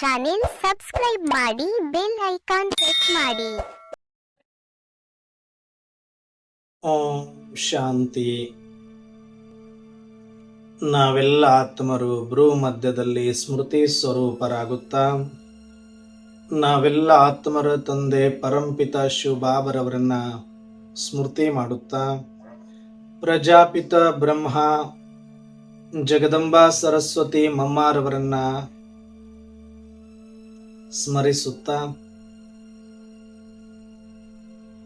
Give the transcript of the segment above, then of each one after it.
Channel subscribe ಮಾಡಿ, bell icon press ಮಾಡಿ. ಓಂ ಶಾಂತಿ. ನಾವೆಲ್ಲ ಆತ್ಮರು, ಭ್ರೂ ಮಧ್ಯದಲ್ಲಿ ಸ್ಮೃತಿ ಸ್ವರೂಪರಾಗುತ್ತಾ, ನಾವೆಲ್ಲ ಆತ್ಮರ ತಂದೆ ಪರಂಪಿತ ಶಿವಬಾಬರವರನ್ನ ಸ್ಮೃತಿ ಮಾಡುತ್ತಾ, ಪ್ರಜಾಪಿತ ಬ್ರಹ್ಮ, ಜಗದಂಬಾ ಸರಸ್ವತಿ ಮಮ್ಮಾರವರನ್ನ ಸ್ಮರಿಸುತ್ತಾ.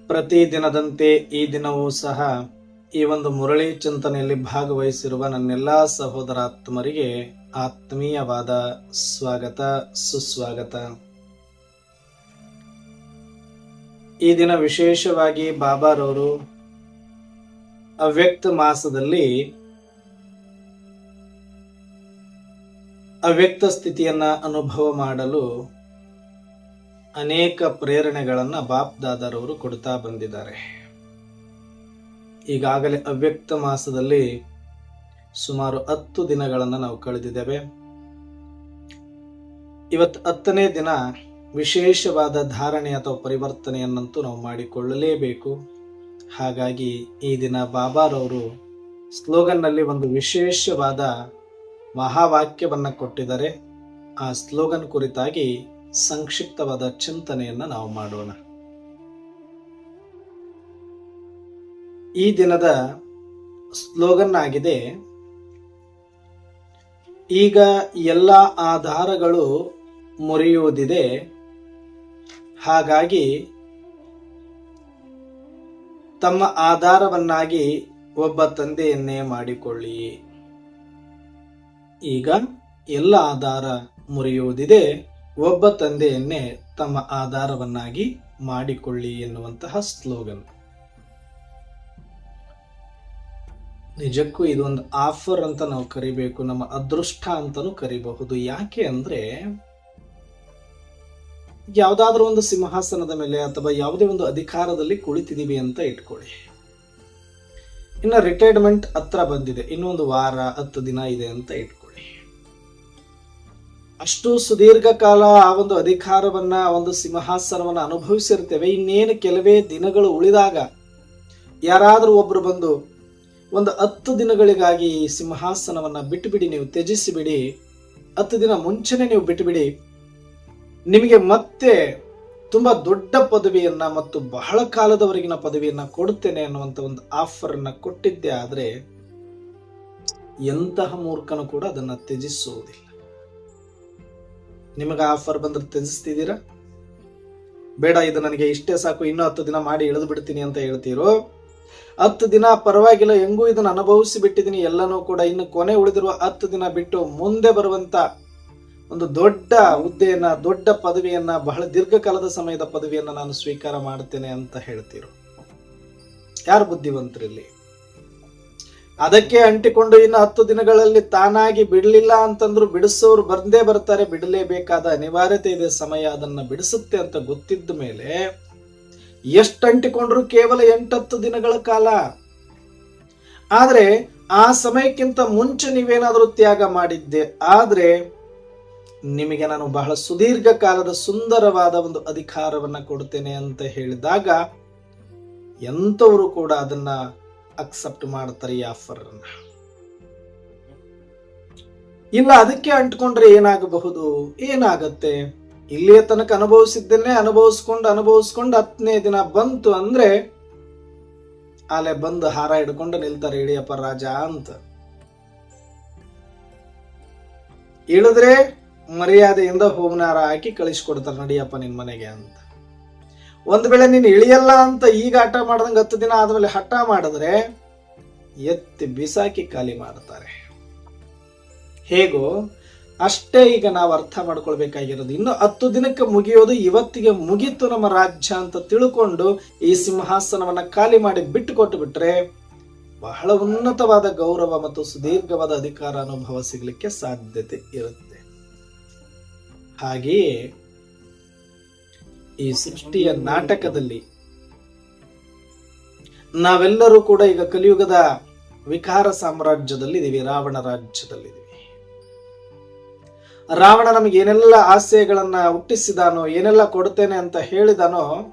ಪ್ರತಿದಿನದಂತೆ ಈ ದಿನವೂ ಸಹ ಈ ಒಂದು ಮುರಳಿ ಚಿಂತನೆಯಲ್ಲಿ ಭಾಗವಹಿಸಿರುವ ನನ್ನೆಲ್ಲ ಸಹೋದರಾತ್ಮರಿಗೆ ಆತ್ಮೀಯವಾದ ಸ್ವಾಗತ, ಸುಸ್ವಾಗತ. ಈ ದಿನ ವಿಶೇಷವಾಗಿ ಬಾಬಾರವರು ಅವ್ಯಕ್ತ ಮಾಸದಲ್ಲಿ ಅವ್ಯಕ್ತ ಸ್ಥಿತಿಯನ್ನು ಅನುಭವ ಮಾಡಲು ಅನೇಕ ಪ್ರೇರಣೆಗಳನ್ನು ಬಾಪ್ ದಾದಾರವರು ಕೊಡ್ತಾ ಬಂದಿದ್ದಾರೆ. ಈಗಾಗಲೇ ಅವ್ಯಕ್ತ ಮಾಸದಲ್ಲಿ ಸುಮಾರು ಹತ್ತು ದಿನಗಳನ್ನು ನಾವು ಕಳೆದಿದ್ದೇವೆ. ಇವತ್ತು ಹತ್ತನೇ ದಿನ ವಿಶೇಷವಾದ ಧಾರಣೆ ಅಥವಾ ಪರಿವರ್ತನೆಯನ್ನಂತೂ ನಾವು ಮಾಡಿಕೊಳ್ಳಲೇಬೇಕು. ಹಾಗಾಗಿ ಈ ದಿನ ಬಾಬಾರವರು ಸ್ಲೋಗನ್ನಲ್ಲಿ ಒಂದು ವಿಶೇಷವಾದ ಮಹಾವಾಕ್ಯವನ್ನು ಕೊಟ್ಟಿದ್ದಾರೆ. ಆ ಸ್ಲೋಗನ್ ಕುರಿತಾಗಿ ಸಂಕ್ಷಿಪ್ತವಾದ ಚಿಂತನೆಯನ್ನ ನಾವು ಮಾಡೋಣ. ಈ ದಿನದ ಸ್ಲೋಗನ್ ಆಗಿದೆ ಈಗ ಎಲ್ಲ ಆಧಾರಗಳು ಮುರಿಯುವುದಿದೆ, ಹಾಗಾಗಿ ತಮ್ಮ ಆಧಾರವನ್ನಾಗಿ ಒಬ್ಬ ತಂದೆಯನ್ನೇ ಮಾಡಿಕೊಳ್ಳಿ. ಈಗ ಎಲ್ಲ ಆಧಾರ ಮುರಿಯುವುದಿದೆ. ಒಬ್ಬ ತಂದೆಯನ್ನೇ ತಮ್ಮ ಆಧಾರವನ್ನಾಗಿ ಮಾಡಿಕೊಳ್ಳಿ ಎನ್ನುವಂತಹ ಸ್ಲೋಗನ್. ನಿಜಕ್ಕೂ ಇದೊಂದು ಆಫರ್ ಅಂತ ನಾವು ಕರಿಬೇಕು, ನಮ್ಮ ಅದೃಷ್ಟ ಅಂತಲೂ ಕರಿಬಹುದು. ಯಾಕೆ ಅಂದ್ರೆ, ಯಾವುದಾದ್ರೂ ಒಂದು ಸಿಂಹಾಸನದ ಮೇಲೆ ಅಥವಾ ಯಾವುದೇ ಒಂದು ಅಧಿಕಾರದಲ್ಲಿ ಕುಳಿತಿದೀವಿ ಅಂತ ಇಟ್ಕೊಳ್ಳಿ. ಇನ್ನು ರಿಟೈರ್ಮೆಂಟ್ ಹತ್ರ ಬಂದಿದೆ, ಇನ್ನೊಂದು ವಾರ, ಹತ್ತು ದಿನ ಇದೆ ಅಂತ ಇಟ್ಕೊಳ್ಳಿ. ಅಷ್ಟು ಸುದೀರ್ಘ ಕಾಲ ಆ ಒಂದು ಅಧಿಕಾರವನ್ನ ಒಂದು ಸಿಂಹಾಸನವನ್ನ ಅನುಭವಿಸಿರ್ತೇವೆ. ಇನ್ನೇನು ಕೆಲವೇ ದಿನಗಳು ಉಳಿದಾಗ ಯಾರಾದರೂ ಒಬ್ರು ಬಂದು ಒಂದು ಹತ್ತು ದಿನಗಳಿಗಾಗಿ ಈ ಸಿಂಹಾಸನವನ್ನ ಬಿಟ್ಟುಬಿಡಿ, ನೀವು ತ್ಯಜಿಸಿಬಿಡಿ. ಹತ್ತು ದಿನ ಮುಂಚೆನೆ ನೀವು ಬಿಟ್ಟುಬಿಡಿ. ನಿಮಗೆ ಮತ್ತೆ ತುಂಬಾ ದೊಡ್ಡ ಪದವಿಯನ್ನ ಮತ್ತು ಬಹಳ ಕಾಲದವರೆಗಿನ ಪದವಿಯನ್ನ ಕೊಡುತ್ತೇನೆ ಅನ್ನುವಂತ ಒಂದು ಆಫರ್ ಅನ್ನ ಕೊಟ್ಟಿದ್ದೆ. ಆದರೆ ಎಂತಹ ಮೂರ್ಖನು ಕೂಡ ಅದನ್ನ ತ್ಯಜಿಸುವುದಿಲ್ಲ. ನಿಮಗೆ ಆಫರ್ ಬಂದ್ರೆ ತ್ಯಜಿಸ್ತಿದ್ದೀರಾ? ಬೇಡ, ಇದು ನನಗೆ ಇಷ್ಟೇ ಸಾಕು. ಇನ್ನೂ ಹತ್ತು ದಿನ ಮಾಡಿ ಇಳಿದು ಬಿಡ್ತೀನಿ ಅಂತ ಹೇಳ್ತೀರೋ? ಹತ್ತು ದಿನ ಪರವಾಗಿಲ್ಲ, ಹೆಂಗೂ ಇದನ್ನ ಅನುಭವಿಸಿ ಬಿಟ್ಟಿದ್ದೀನಿ ಎಲ್ಲನೂ ಕೂಡ ಇನ್ನು ಕೊನೆ ಉಳಿದಿರುವ ಹತ್ತು ದಿನ ಬಿಟ್ಟು ಮುಂದೆ ಬರುವಂತ ಒಂದು ದೊಡ್ಡ ಹುದ್ದೆಯನ್ನ, ದೊಡ್ಡ ಪದವಿಯನ್ನ, ಬಹಳ ದೀರ್ಘಕಾಲದ ಸಮಯದ ಪದವಿಯನ್ನ ನಾನು ಸ್ವೀಕಾರ ಮಾಡ್ತೇನೆ ಅಂತ ಹೇಳ್ತೀರೋ? ಯಾರು ಬುದ್ಧಿವಂತರಿಲ್ಲಿ ಅದಕ್ಕೆ ಅಂಟಿಕೊಂಡು ಇನ್ನು ಹತ್ತು ದಿನಗಳಲ್ಲಿ ತಾನಾಗಿ ಬಿಡಲಿಲ್ಲ ಅಂತಂದ್ರು ಬಿಡಿಸೋರು ಬಂದೇ ಬರ್ತಾರೆ, ಬಿಡಲೇಬೇಕಾದ ಅನಿವಾರ್ಯತೆ ಇದೆ, ಸಮಯ ಅದನ್ನ ಬಿಡಿಸುತ್ತೆ ಅಂತ ಗೊತ್ತಿದ್ದ ಮೇಲೆ ಎಷ್ಟು ಅಂಟಿಕೊಂಡ್ರು ಕೇವಲ ಎಂಟತ್ತು ದಿನಗಳ ಕಾಲ. ಆದ್ರೆ ಆ ಸಮಯಕ್ಕಿಂತ ಮುಂಚೆ ನೀವೇನಾದರೂ ತ್ಯಾಗ ಮಾಡಿದ್ದೆ, ಆದ್ರೆ ನಿಮಗೆ ನಾನು ಬಹಳ ಸುದೀರ್ಘ ಕಾಲದ ಸುಂದರವಾದ ಒಂದು ಅಧಿಕಾರವನ್ನ ಕೊಡ್ತೇನೆ ಅಂತ ಹೇಳಿದಾಗ ಎಂಥವರು ಕೂಡ ಅದನ್ನ ಅಕ್ಸೆಪ್ಟ್ ಮಾಡ್ತಾರೆ ಈ ಆಫರ್ ಅನ್ನ. ಇಲ್ಲ, ಅದಕ್ಕೆ ಅಂಟ್ಕೊಂಡ್ರೆ ಏನಾಗಬಹುದು? ಏನಾಗತ್ತೆ? ಇಲ್ಲಿಯ ತನಕ ಅನುಭವಿಸಿದ್ದನ್ನೇ ಅನುಭವಿಸ್ಕೊಂಡು ಅನುಭವಿಸ್ಕೊಂಡು ಹತ್ತನೇ ದಿನ ಬಂತು ಅಂದ್ರೆ ಅಲೆ ಬಂದು ಹಾರ ಹಿಡ್ಕೊಂಡು ನಿಲ್ತಾರೆ ಇಳಿಯಪ್ಪ ರಾಜ ಅಂತ. ಇಳಿದ್ರೆ ಮರ್ಯಾದೆಯಿಂದ ಹೋಮನಾರ ಹಾಕಿ ಕಳಿಸ್ಕೊಡ್ತಾರೆ, ನಡಿಯಪ್ಪ ನಿನ್ ಮನೆಗೆ ಅಂತ. ಒಂದ್ ವೇಳೆ ನೀನು ಇಳಿಯಲ್ಲ ಅಂತ ಈಗ ಹಠ ಮಾಡ್ದಂಗೆ ಹತ್ತು ದಿನ ಆದಮೇಲೆ ಹಠ ಮಾಡಿದ್ರೆ ಎತ್ತಿ ಬಿಸಾಕಿ ಖಾಲಿ ಮಾಡ್ತಾರೆ. ಹೇಗೋ ಅಷ್ಟೇ ಈಗ ನಾವು ಅರ್ಥ ಮಾಡ್ಕೊಳ್ಬೇಕಾಗಿರೋದು. ಇನ್ನು ಹತ್ತು ದಿನಕ್ಕೆ ಮುಗಿಯೋದು ಇವತ್ತಿಗೆ ಮುಗೀತು ನಮ್ಮ ರಾಜ್ಯ ಅಂತ ತಿಳ್ಕೊಂಡು ಈ ಸಿಂಹಾಸನವನ್ನ ಖಾಲಿ ಮಾಡಿ ಬಿಟ್ಟು ಕೊಟ್ಟು ಬಿಟ್ರೆ ಬಹಳ ಉನ್ನತವಾದ ಗೌರವ ಮತ್ತು ಸುದೀರ್ಘವಾದ ಅಧಿಕಾರ ಅನುಭವ ಸಿಗ್ಲಿಕ್ಕೆ ಸಾಧ್ಯತೆ ಇರುತ್ತೆ. ಹಾಗೆಯೇ ಈ ಸೃಷ್ಟಿಯ ನಾಟಕದಲ್ಲಿ. ನಾವೆಲ್ಲರೂ ಕೂಡ ಈಗ ಕಲಿಯುಗದ ವಿಕಾರ ಸಾಮ್ರಾಜ್ಯದಲ್ಲಿ ಇದೀವಿ ರಾವಣ ರಾಜ್ಯದಲ್ಲಿದ್ದೀವಿ. ರಾವಣ ನಮಗೆ ಏನೆಲ್ಲ ಆಸೆಗಳನ್ನ ಹುಟ್ಟಿಸಿದಾನೋ, ಏನೆಲ್ಲ ಕೊಡ್ತೇನೆ ಅಂತ ಹೇಳಿದಾನೋ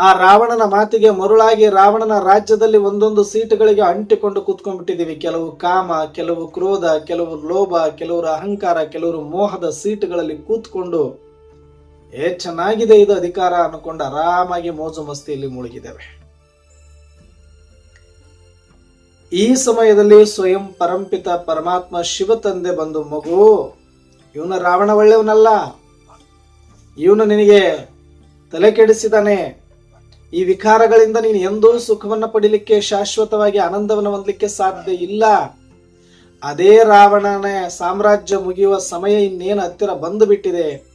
ಆ ರಾವಣನ ಮಾತಿಗೆ ಮರುಳಾಗಿ ರಾವಣನ ರಾಜ್ಯದಲ್ಲಿ ಒಂದೊಂದು ಸೀಟುಗಳಿಗೆ ಅಂಟಿಕೊಂಡು ಕೂತ್ಕೊಂಡ್ಬಿಟ್ಟಿದ್ದೀವಿ. ಕೆಲವು ಕಾಮ, ಕೆಲವು ಕ್ರೋಧ, ಕೆಲವು ಲೋಭ, ಕೆಲವರು ಅಹಂಕಾರ, ಕೆಲವರು ಮೋಹದ ಸೀಟುಗಳಲ್ಲಿ ಕೂತ್ಕೊಂಡು, ಏ, ಚೆನ್ನಾಗಿದೆ ಇದು, ಅಧಿಕಾರ ಅನ್ಕೊಂಡು ಆರಾಮಾಗಿ ಮೋಜು ಮಸ್ತಿಯಲ್ಲಿ ಮುಳುಗಿದ್ದೇವೆ. ಈ ಸಮಯದಲ್ಲಿ ಸ್ವಯಂ ಪರಂಪಿತ ಪರಮಾತ್ಮ ಶಿವ ತಂದೆ ಬಂದು, ಮಗು, ಇವನ ರಾವಣ ಒಳ್ಳೆಯವನಲ್ಲ. ಇವನು ನಿನಗೆ ತಲೆ ಕೆಡಿಸಿದಾನೆ ಈ ವಿಕಾರಗಳಿಂದ ನೀನು ಎಂದೂ ಸುಖವನ್ನ ಪಡಿಲಿಕ್ಕೆ, ಶಾಶ್ವತವಾಗಿ ಆನಂದವನ್ನು ಹೊಂದಲಿಕ್ಕೆ ಸಾಧ್ಯ ಇಲ್ಲ. ಅದೇ ರಾವಣನ, ಸಾಮ್ರಾಜ್ಯ ಮುಗಿಯುವ ಸಮಯ ಇನ್ನೇನು ಹತ್ತಿರ ಬಂದು ಬಿಟ್ಟಿದೆ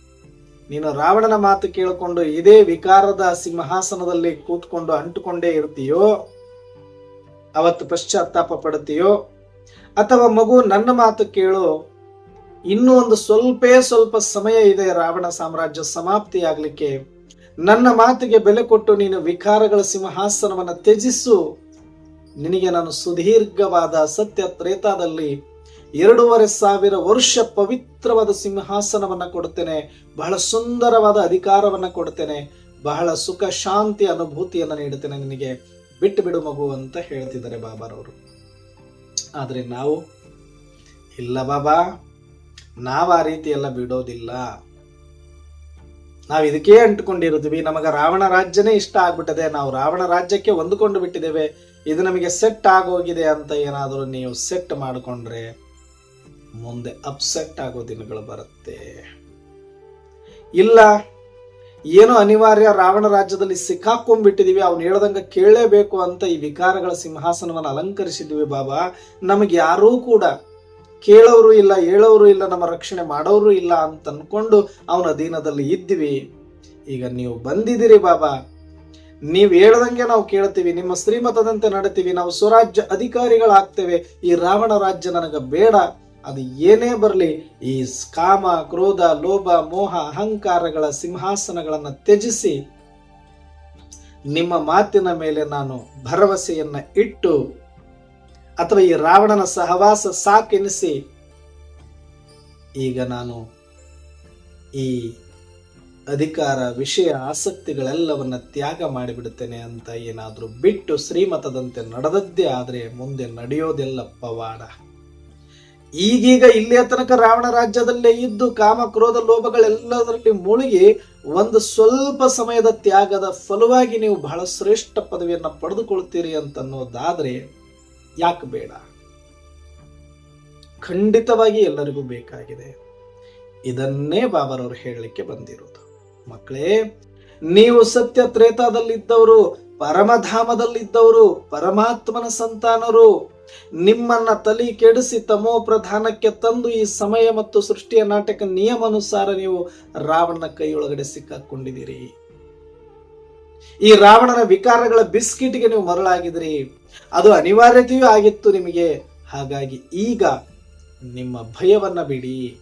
ನೀನು ರಾವಣನ ಮಾತು ಕೇಳಿಕೊಂಡು ಇದೇ ವಿಕಾರದ ಸಿಂಹಾಸನದಲ್ಲಿ ಕೂತ್ಕೊಂಡು ಅಂಟುಕೊಂಡೇ ಇರ್ತೀಯೋ? ಅವತ್ತು ಪಶ್ಚಾತ್ತಾಪ ಪಡುತ್ತೀಯೋ? ಅಥವಾ ಮಗು, ನನ್ನ ಮಾತು ಕೇಳು. ಇನ್ನೂ ಒಂದು ಸ್ವಲ್ಪೇ ಸ್ವಲ್ಪ ಸಮಯ ಇದೆ ರಾವಣ ಸಾಮ್ರಾಜ್ಯ ಸಮಾಪ್ತಿಯಾಗಲಿಕ್ಕೆ. ನನ್ನ ಮಾತಿಗೆ ಬೆಲೆ ಕೊಟ್ಟು ನೀನು ವಿಕಾರಗಳ ಸಿಂಹಾಸನವನ್ನು ತ್ಯಜಿಸು. ನಿನಗೆ ನಾನು ಸುದೀರ್ಘವಾದ ಸತ್ಯ ತ್ರೇತಾದಲ್ಲಿ ಎರಡೂವರೆ ಸಾವಿರ ವರ್ಷ ಪವಿತ್ರವಾದ ಸಿಂಹಾಸನವನ್ನ ಕೊಡ್ತೇನೆ ಬಹಳ ಸುಂದರವಾದ ಅಧಿಕಾರವನ್ನ ಕೊಡ್ತೇನೆ ಬಹಳ ಸುಖ ಶಾಂತಿ ಅನುಭೂತಿಯನ್ನ ನೀಡುತ್ತೇನೆ ನಿನಗೆ. ಬಿಟ್ಟು ಬಿಡು ಮಗು ಅಂತ ಹೇಳ್ತಿದ್ದಾರೆ ಬಾಬಾರವರು. ಆದರೆ ನಾವು, ಇಲ್ಲ ಬಾಬಾ, ನಾವು ಆ ರೀತಿ ಎಲ್ಲ ಬಿಡೋದಿಲ್ಲ. ನಾವು ಇದಕ್ಕೆ ಅಂಟ್ಕೊಂಡಿರ್ತೀವಿ ನಮಗೆ ರಾವಣ ರಾಜ್ಯನೇ ಇಷ್ಟ ಆಗ್ಬಿಟ್ಟಿದೆ, ನಾವು ರಾವಣ ರಾಜ್ಯಕ್ಕೆ ಹೊಂದ್ಕೊಂಡು ಬಿಟ್ಟಿದ್ದೇವೆ, ಇದು ನಮಗೆ ಸೆಟ್ ಆಗೋಗಿದೆ ಅಂತ ಏನಾದರೂ ನೀವು ಸೆಟ್ ಮಾಡಿಕೊಂಡ್ರೆ ಮುಂದೆ ಅಪ್ಸೆಟ್ ಆಗೋ ದಿನಗಳು ಬರುತ್ತೆ. ಇಲ್ಲ, ಏನೋ ಅನಿವಾರ್ಯ ರಾವಣ ರಾಜ್ಯದಲ್ಲಿ ಸಿಕ್ಕಾಕೊಂಡ್ಬಿಟ್ಟಿದೀವಿ, ಅವ್ನು ಹೇಳ್ದಂಗ ಕೇಳಲೇಬೇಕು ಅಂತ ಈ ವಿಕಾರಗಳ ಸಿಂಹಾಸನವನ್ನು ಅಲಂಕರಿಸಿದ್ವಿ ಬಾಬಾ, ನಮಗೆ ಯಾರೂ ಕೂಡ ಕೇಳೋರು ಇಲ್ಲ, ಹೇಳೋರು ಇಲ್ಲ, ನಮ್ಮ ರಕ್ಷಣೆ ಮಾಡೋರು ಇಲ್ಲ ಅಂತ ಅನ್ಕೊಂಡು ಅವನ ದೀನದಲ್ಲಿ ಇದ್ವಿ. ಈಗ ನೀವು ಬಂದಿದ್ದೀರಿ ಬಾಬಾ. ನೀವು ಹೇಳ್ದಂಗೆ ನಾವು ಕೇಳ್ತೀವಿ, ನಿಮ್ಮ ಶ್ರೀಮತದಂತೆ ನಡೀತೀವಿ, ನಾವು ಸ್ವರಾಜ್ಯ ಅಧಿಕಾರಿಗಳಾಗ್ತೇವೆ. ಈ ರಾವಣ ರಾಜ್ಯ ನನಗೆ ಬೇಡ, ಅದು ಏನೇ ಬರಲಿ, ಈ ಕಾಮ, ಕ್ರೋಧ, ಲೋಭ, ಮೋಹ, ಅಹಂಕಾರಗಳ ಸಿಂಹಾಸನಗಳನ್ನು ತ್ಯಜಿಸಿ, ನಿಮ್ಮ ಮಾತಿನ ಮೇಲೆ ನಾನು ಭರವಸೆಯನ್ನ ಇಟ್ಟು ಅಥವಾ ಈ ರಾವಣನ ಸಹವಾಸ ಸಾಕೆನಿಸಿ, ಈಗ ನಾನು ಈ ಅಧಿಕಾರ, ವಿಷಯ, ಆಸಕ್ತಿಗಳೆಲ್ಲವನ್ನ ತ್ಯಾಗ ಮಾಡಿಬಿಡುತ್ತೇನೆ ಅಂತ ಏನಾದರೂ ಬಿಟ್ಟು ಶ್ರೀಮತದಂತೆ ನಡೆದದ್ದೇ ಆದರೆ ಮುಂದೆ ನಡೆಯೋದೆಲ್ಲ ಪವಾಡ. ಈಗೀಗ ಇಲ್ಲಿಯ ತನಕ ರಾವಣ ರಾಜ್ಯದಲ್ಲೇ ಇದ್ದು ಕಾಮ, ಕ್ರೋಧ, ಲೋಭಗಳೆಲ್ಲದರಲ್ಲಿ ಮುಳುಗಿ ಒಂದು ಸ್ವಲ್ಪ ಸಮಯದ ತ್ಯಾಗದ ಫಲವಾಗಿ ನೀವು ಬಹಳ ಶ್ರೇಷ್ಠ ಪದವಿಯನ್ನ ಪಡೆದುಕೊಳ್ತೀರಿ ಅಂತ ಅನ್ನೋದಾದ್ರೆ ಯಾಕೆ ಬೇಡ? ಖಂಡಿತವಾಗಿ ಎಲ್ಲರಿಗೂ ಬೇಕಾಗಿದೆ. ಇದನ್ನೇ ಬಾಬರವರು ಹೇಳಲಿಕ್ಕೆ ಬಂದಿರೋದು. ಮಕ್ಕಳೇ, ನೀವು ಸತ್ಯ ತ್ರೇತಾದಲ್ಲಿದ್ದವರು, ಪರಮಧಾಮದಲ್ಲಿದ್ದವರು, ಪರಮಾತ್ಮನ ಸಂತಾನರು, ನಿಮ್ಮನ್ನ ತಲೆ ಕೆಡಿಸಿ ತಮೋ ಪ್ರಧಾನಕ್ಕೆ ತಂದು ಈ ಸಮಯ ಮತ್ತು ಸೃಷ್ಟಿಯ ನಾಟಕ ನಿಯಮಾನುಸಾರ ನೀವು ರಾವಣನ ಕೈಯೊಳಗಡೆ ಸಿಕ್ಕಾಕೊಂಡಿದ್ದೀರಿ. ಈ ರಾವಣನ ವಿಕಾರಗಳ ಬಿಸ್ಕಿಟ್ಗೆ ನೀವು ಮರಳಾಗಿದ್ರಿ ಅದು ಅನಿವಾರ್ಯತೆಯೂ ಆಗಿತ್ತು ನಿಮಗೆ. ಹಾಗಾಗಿ ಈಗ ನಿಮ್ಮ ಭಯವನ್ನ ಬಿಡಿ.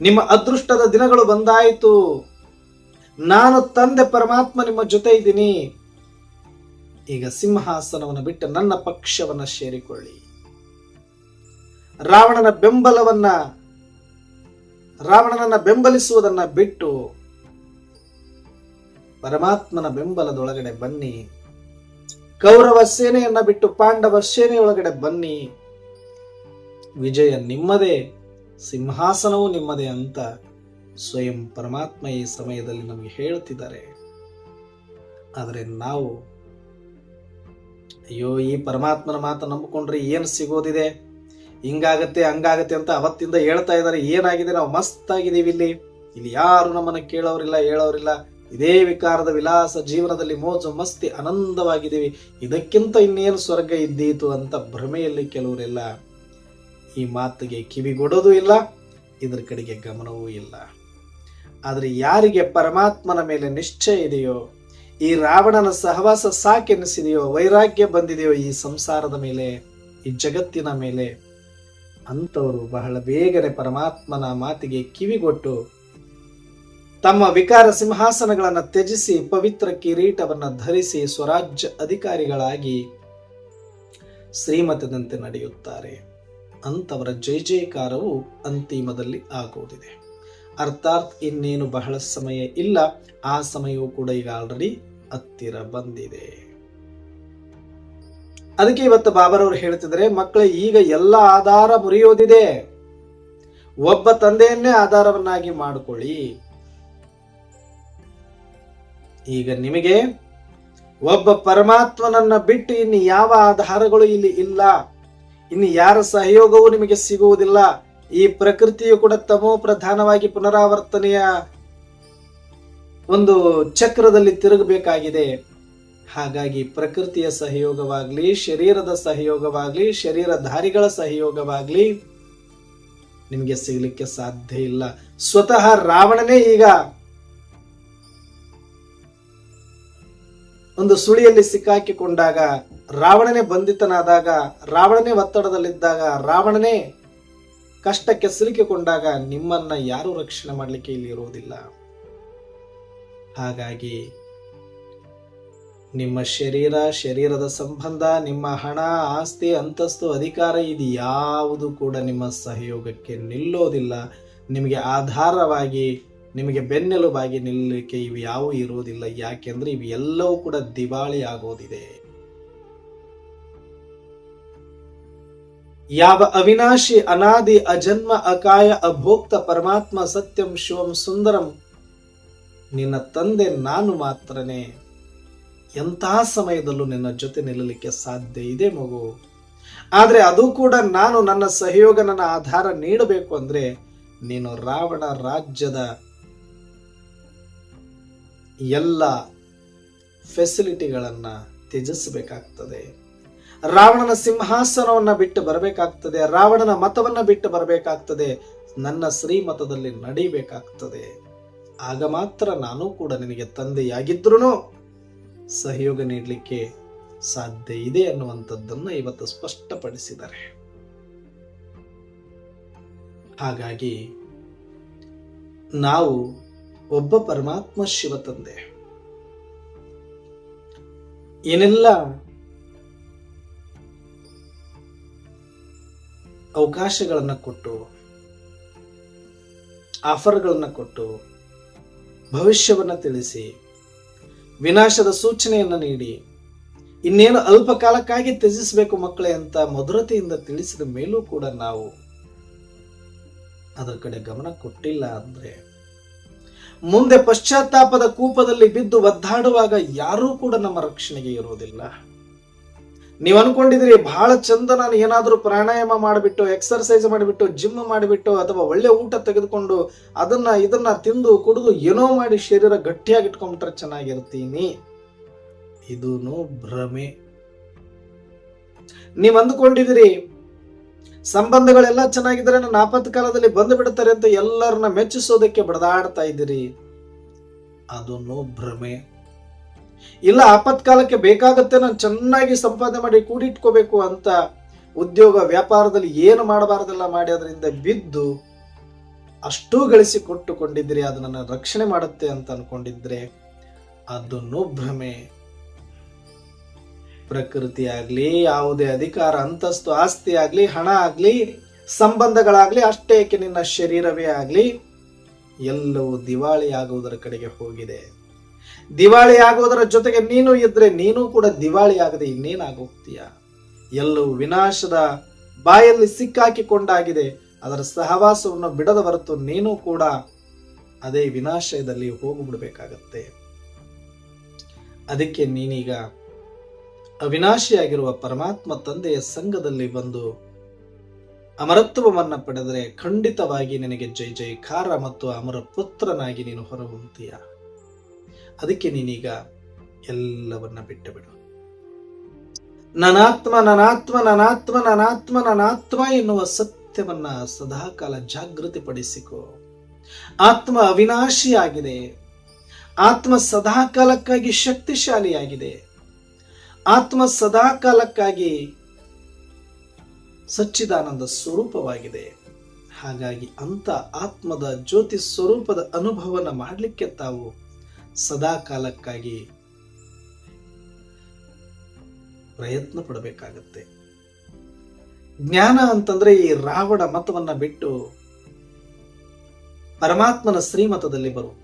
ನಿಮ್ಮ ಅದೃಷ್ಟದ ದಿನಗಳು ಬಂದಾಯಿತು. ನಾನು ತಂದೆ ಪರಮಾತ್ಮ ನಿಮ್ಮ ಜೊತೆ ಇದ್ದೀನಿ. ಈಗ ಸಿಂಹಾಸನವನ್ನು ಬಿಟ್ಟು ನನ್ನ ಪಕ್ಷವನ್ನ ಸೇರಿಕೊಳ್ಳಿ. ರಾವಣನ ಬೆಂಬಲವನ್ನ, ರಾವಣನನ್ನ ಬೆಂಬಲಿಸುವುದನ್ನ ಬಿಟ್ಟು ಪರಮಾತ್ಮನ ಬೆಂಬಲದೊಳಗಡೆ ಬನ್ನಿ. ಕೌರವ ಸೇನೆಯನ್ನ ಬಿಟ್ಟು ಪಾಂಡವ ಸೇನೆಯೊಳಗಡೆ ಬನ್ನಿ. ವಿಜಯ ನಿಮ್ಮದೇ, ಸಿಂಹಾಸನವೂ ನಿಮ್ಮದೇ ಅಂತ ಸ್ವಯಂ ಪರಮಾತ್ಮ ಈ ಸಮಯದಲ್ಲಿ ನಮಗೆ ಹೇಳುತ್ತಿದ್ದಾರೆ ಆದರೆ ನಾವು, ಅಯ್ಯೋ, ಈ ಪರಮಾತ್ಮನ ಮಾತು ನಂಬಿಕೊಂಡ್ರೆ ಏನು ಸಿಗೋದಿದೆ? ಹಿಂಗಾಗತ್ತೆ, ಹಂಗಾಗತ್ತೆ ಅಂತ ಅವತ್ತಿಂದ ಹೇಳ್ತಾ ಇದ್ದಾರೆ. ಏನಾಗಿದೆ? ನಾವು ಮಸ್ತ್ ಆಗಿದ್ದೀವಿ ಇಲ್ಲಿ. ಇಲ್ಲಿ ಯಾರು ನಮ್ಮನ್ನ ಕೇಳೋರಿಲ್ಲ, ಹೇಳೋರಿಲ್ಲ. ಇದೇ ವಿಕಾರದ ವಿಲಾಸ ಜೀವನದಲ್ಲಿ ಮೋಜು ಮಸ್ತಿ ಆನಂದವಾಗಿದ್ದೀವಿ. ಇದಕ್ಕಿಂತ ಇನ್ನೇನು ಸ್ವರ್ಗ ಇದ್ದೀತು ಅಂತ ಭ್ರಮೆಯಲ್ಲಿ ಕೆಲವರೆಲ್ಲ ಈ ಮಾತಿಗೆ ಕಿವಿಗೊಡೋದು ಇಲ್ಲ, ಇದ್ರ ಕಡೆಗೆ ಗಮನವೂ ಇಲ್ಲ. ಆದರೆ ಯಾರಿಗೆ ಪರಮಾತ್ಮನ ಮೇಲೆ ನಿಶ್ಚಯ ಇದೆಯೋ, ಈ ರಾವಣನ ಸಹವಾಸ ಸಾಕೆನಿಸಿದೆಯೋ, ವೈರಾಗ್ಯ ಬಂದಿದೆಯೋ ಈ ಸಂಸಾರದ ಮೇಲೆ, ಈ ಜಗತ್ತಿನ ಮೇಲೆ, ಅಂಥವರು ಬಹಳ ಬೇಗನೆ ಪರಮಾತ್ಮನ ಮಾತಿಗೆ ಕಿವಿಗೊಟ್ಟು ತಮ್ಮ ವಿಕಾರ ಸಿಂಹಾಸನಗಳನ್ನು ತ್ಯಜಿಸಿ ಪವಿತ್ರ ಕಿರೀಟವನ್ನು ಧರಿಸಿ ಸ್ವರಾಜ್ಯ ಅಧಿಕಾರಿಗಳಾಗಿ ಶ್ರೀಮತದಂತೆ ನಡೆಯುತ್ತಾರೆ. ಅಂತವರ ಜೈ ಜಯಕಾರವು ಅಂತಿಮದಲ್ಲಿ ಆಗುವುದಿದೆ. ಅರ್ಥಾತ್ ಇನ್ನೇನು ಬಹಳ ಸಮಯ ಇಲ್ಲ, ಆ ಸಮಯವೂ ಕೂಡ ಈಗ ಆಲ್ರೆಡಿ ಹತ್ತಿರ ಬಂದಿದೆ. ಅದಕ್ಕೆ ಇವತ್ತು ಬಾಬರವರು ಹೇಳ್ತಿದ್ರೆ ಮಕ್ಕಳೇ, ಈಗ ಎಲ್ಲ ಆಧಾರ ಮುರಿಯೋದಿದೆ. ಒಬ್ಬ ತಂದೆಯನ್ನೇ ಆಧಾರವನ್ನಾಗಿ ಮಾಡಿಕೊಳ್ಳಿ. ಈಗ ನಿಮಗೆ ಒಬ್ಬ ಪರಮಾತ್ಮನನ್ನ ಬಿಟ್ಟು ಇನ್ನು ಯಾವ ಆಧಾರಗಳು ಇಲ್ಲಿ ಇಲ್ಲ. ಇನ್ನು ಯಾರ ಸಹಯೋಗವೂ ನಿಮಗೆ ಸಿಗುವುದಿಲ್ಲ. ಈ ಪ್ರಕೃತಿಯು ಕೂಡ ತಮೋ ಪ್ರಧಾನವಾಗಿ ಪುನರಾವರ್ತನೆಯ ಒಂದು ಚಕ್ರದಲ್ಲಿ ತಿರುಗಬೇಕಾಗಿದೆ. ಹಾಗಾಗಿ ಪ್ರಕೃತಿಯ ಸಹಯೋಗವಾಗಲಿ, ಶರೀರದ ಸಹಯೋಗವಾಗಲಿ, ಶರೀರಧಾರಿಗಳ ಸಹಯೋಗವಾಗಲಿ ನಿಮಗೆ ಸಿಗಲಿಕ್ಕೆ ಸಾಧ್ಯ ಇಲ್ಲ. ಸ್ವತಃ ರಾವಣನೇ ಈಗ ಒಂದು ಸುಳಿಯಲ್ಲಿ ಸಿಕ್ಕಾಕಿಕೊಂಡಾಗ ರಾವಣನೇ ಬಂಧಿತನಾದಾಗ, ರಾವಣನೇ ಒತ್ತಡದಲ್ಲಿದ್ದಾಗ, ರಾವಣನೇ ಕಷ್ಟಕ್ಕೆ ಸಿಲುಕಿಕೊಂಡಾಗ ನಿಮ್ಮನ್ನ ಯಾರು ರಕ್ಷಣೆ ಮಾಡಲಿಕ್ಕೆ ಇಲ್ಲಿ ಇರುವುದಿಲ್ಲ. ಹಾಗಾಗಿ ನಿಮ್ಮ ಶರೀರ, ಶರೀರದ ಸಂಬಂಧ, ನಿಮ್ಮ ಹಣ, ಆಸ್ತಿ, ಅಂತಸ್ತು, ಅಧಿಕಾರ ಇದು ಯಾವುದು ಕೂಡ ನಿಮ್ಮ ಸಹಯೋಗಕ್ಕೆ ನಿಲ್ಲೋದಿಲ್ಲ. ನಿಮಗೆ ಆಧಾರವಾಗಿ ನಿಮಗೆ ಬೆನ್ನೆಲುಬಾಗಿ ನಿಲ್ಲಲಿಕ್ಕೆ ಇವು ಯಾವೂ ಇರುವುದಿಲ್ಲ. ಯಾಕೆಂದ್ರೆ ಇವು ಎಲ್ಲವೂ ಕೂಡ ದಿವಾಳಿ ಆಗೋದಿದೆ. ಯಾವ ಅವಿನಾಶಿ ಅನಾದಿ ಅಜನ್ಮ ಅಕಾಯ ಅಭೋಕ್ತ ಪರಮಾತ್ಮ ಸತ್ಯಂ ಶಿವಂ ಸುಂದರಂ, ನಿನ್ನ ತಂದೆ ನಾನು ಮಾತ್ರನೇ. ಎಂತಹ ಸಮಯದಲ್ಲೂ ನಿನ್ನ ಜೊತೆ ನಿಲ್ಲಲಿಕ್ಕೆ ಸಾಧ್ಯ ಇದೆ ಮಗು. ಆದರೆ ಅದು ಕೂಡ ನಾನು ನನ್ನ ಸಹಯೋಗ ನನ್ನ ಆಧಾರ ನೀಡಬೇಕು ಅಂದ್ರೆ ನೀನು ರಾವಣ ರಾಜ್ಯದ ಎಲ್ಲ ಫೆಸಿಲಿಟಿಗಳನ್ನ ತ್ಯಜಿಸಬೇಕಾಗ್ತದೆ. ರಾವಣನ ಸಿಂಹಾಸನವನ್ನ ಬಿಟ್ಟು ಬರಬೇಕಾಗ್ತದೆ, ರಾವಣನ ಮತವನ್ನ ಬಿಟ್ಟು ಬರಬೇಕಾಗ್ತದೆ, ನನ್ನ ಶ್ರೀಮತದಲ್ಲಿ ನಡಿಬೇಕಾಗ್ತದೆ. ಆಗ ಮಾತ್ರ ನಾನು ಕೂಡ ನಿನಗೆ ತಂದೆಯಾಗಿದ್ರೂ ಸಹಯೋಗ ನೀಡಲಿಕ್ಕೆ ಸಾಧ್ಯ ಇದೆ ಅನ್ನುವಂಥದ್ದನ್ನು ಇವತ್ತು ಸ್ಪಷ್ಟಪಡಿಸಿದ್ದಾರೆ. ಹಾಗಾಗಿ ನಾವು ಒಬ್ಬ ಪರಮಾತ್ಮ ಶಿವ ತಂದೆ. ಏನೆಲ್ಲ ಅವಕಾಶಗಳನ್ನು ಕೊಟ್ಟು, ಆಫರ್ಗಳನ್ನು ಕೊಟ್ಟು, ಭವಿಷ್ಯವನ್ನು ತಿಳಿಸಿ, ವಿನಾಶದ ಸೂಚನೆಯನ್ನು ನೀಡಿ, ಇನ್ನೇನು ಅಲ್ಪ ಕಾಲಕ್ಕಾಗಿ ತ್ಯಜಿಸಬೇಕು ಮಕ್ಕಳೇ ಅಂತ ಮಧುರತೆಯಿಂದ ತಿಳಿಸಿದ ಮೇಲೂ ಕೂಡ ನಾವು ಅದರ ಕಡೆ ಗಮನ ಕೊಟ್ಟಿಲ್ಲ ಅಂದ್ರೆ ಮುಂದೆ ಪಶ್ಚಾತ್ತಾಪದ ಕೂಪದಲ್ಲಿ ಬಿದ್ದು ಒದ್ದಾಡುವಾಗ ಯಾರೂ ಕೂಡ ನಮ್ಮ ರಕ್ಷಣೆಗೆ ಇರುವುದಿಲ್ಲ. ನೀವು ಅನ್ಕೊಂಡಿದ್ರಿ ಬಹಳ ಚಂದ ನಾನು ಏನಾದರೂ ಪ್ರಾಣಾಯಾಮ ಮಾಡಿಬಿಟ್ಟು ಎಕ್ಸರ್ಸೈಸ್ ಮಾಡಿಬಿಟ್ಟು ಜಿಮ್ ಮಾಡಿಬಿಟ್ಟು, ಅಥವಾ ಒಳ್ಳೆ ಊಟ ತೆಗೆದುಕೊಂಡು ಅದನ್ನ, ಇದನ್ನ ತಿಂದು, ಕುಡಿದು, ಏನೋ ಮಾಡಿ ಶರೀರ ಗಟ್ಟಿಯಾಗಿ ಇಟ್ಕೊಂಡ್ಬಿಟ್ರೆ ಚೆನ್ನಾಗಿರ್ತೀನಿ. ಇದೂ ಭ್ರಮೆ. ನೀವು ಅಂದುಕೊಂಡಿದ್ದೀರಿ ಸಂಬಂಧಗಳೆಲ್ಲ ಚೆನ್ನಾಗಿದ್ರೆ ನನ್ನ ಆಪತ್ಕಾಲದಲ್ಲಿ ಬಂದು ಬಿಡುತ್ತಾರೆ ಅಂತ ಎಲ್ಲರನ್ನ ಮೆಚ್ಚಿಸೋದಕ್ಕೆ ಬಡದಾಡ್ತಾ ಇದ್ದೀರಿ. ಅದನ್ನು ಭ್ರಮೆ. ಇಲ್ಲ ಆಪತ್ಕಾಲಕ್ಕೆ ಬೇಕಾಗತ್ತೆ ನಾನು ಚೆನ್ನಾಗಿ ಸಂಪಾದನೆ ಮಾಡಿ ಕೂಡಿಟ್ಕೋಬೇಕು ಅಂತ ಉದ್ಯೋಗ ವ್ಯಾಪಾರದಲ್ಲಿ ಏನು ಮಾಡಬಾರ್ದೆಲ್ಲ ಮಾಡಿ ಅದರಿಂದ ಬಿದ್ದು ಅಷ್ಟೂ ಗಳಿಸಿ ಕೊಟ್ಟುಕೊಂಡಿದ್ರಿ ಅದು ನನ್ನ ರಕ್ಷಣೆ ಮಾಡುತ್ತೆ ಅಂತ ಅನ್ಕೊಂಡಿದ್ರೆ ಅದನ್ನು ಭ್ರಮೆ. ಪ್ರಕೃತಿ ಆಗಲಿ, ಯಾವುದೇ ಅಧಿಕಾರ, ಅಂತಸ್ತು, ಆಸ್ತಿ ಆಗಲಿ, ಹಣ ಆಗಲಿ, ಸಂಬಂಧಗಳಾಗಲಿ ಅಷ್ಟೇಕೆ ನಿನ್ನ ಶರೀರವೇ ಆಗಲಿ, ಎಲ್ಲವೂ ದಿವಾಳಿ ಆಗುವುದರ ಕಡೆಗೆ ಹೋಗಿದೆ. ದಿವಾಳಿ ಆಗುವುದರ ಜೊತೆಗೆ ನೀನು ಇದ್ರೆ ನೀನು ಕೂಡ ದಿವಾಳಿ ಆಗದೆ ಇನ್ನೇನಾಗೋಗ್ತೀಯ? ಎಲ್ಲವೂ ವಿನಾಶದ ಬಾಯಲ್ಲಿ ಸಿಕ್ಕಾಕಿಕೊಂಡಾಗಿದೆ. ಅದರ ಸಹವಾಸವನ್ನು ಬಿಡದ ಹೊರತು ನೀನು ಕೂಡ ಅದೇ ವಿನಾಶಯದಲ್ಲಿ ಹೋಗಿಬಿಡ್ಬೇಕಾಗತ್ತೆ. ಅದಕ್ಕೆ ನೀನೀಗ ಅವಿನಾಶಿಯಾಗಿರುವ ಪರಮಾತ್ಮ ತಂದೆಯ ಸಂಘದಲ್ಲಿ ಬಂದು ಅಮರತ್ವವನ್ನು ಪಡೆದರೆ ಖಂಡಿತವಾಗಿ ನಿನಗೆ ಜೈ ಜೈಕಾರ ಮತ್ತು ಅಮರ ಪುತ್ರನಾಗಿ ನೀನು ಹೊರಹೊಮ್ಮತೀಯ ಅದಕ್ಕೆ ನೀನೀಗ ಎಲ್ಲವನ್ನ ಬಿಟ್ಟು ಬಿಡು ನನಾತ್ಮ ನನಾತ್ಮ ನನಾತ್ಮ ನನಾತ್ಮ ನನಾತ್ಮ ಎನ್ನುವ ಸತ್ಯವನ್ನ ಸದಾಕಾಲ ಜಾಗೃತಿಪಡಿಸಿಕೊ. ಆತ್ಮ ಅವಿನಾಶಿಯಾಗಿದೆ. ಆತ್ಮ ಸದಾಕಾಲಕ್ಕಾಗಿ ಶಕ್ತಿಶಾಲಿಯಾಗಿದೆ. ಆತ್ಮ ಸದಾಕಾಲಕ್ಕಾಗಿ ಸಚ್ಚಿದಾನಂದ ಸ್ವರೂಪವಾಗಿದೆ. ಹಾಗಾಗಿ ಅಂತ ಆತ್ಮದ ಜ್ಯೋತಿ ಸ್ವರೂಪದ ಅನುಭವನ ಮಾಡಲಿಕ್ಕೆ ತಾವು ಸದಾ ಕಾಲಕ್ಕಾಗಿ ಪ್ರಯತ್ನ ಪಡಬೇಕಾಗತ್ತೆ. ಜ್ಞಾನ ಅಂತಂದ್ರೆ ಈ ರಾವಣ ಮತವನ್ನ ಬಿಟ್ಟು ಪರಮಾತ್ಮನ ಶ್ರೀಮತದಲ್ಲಿ ಬರು.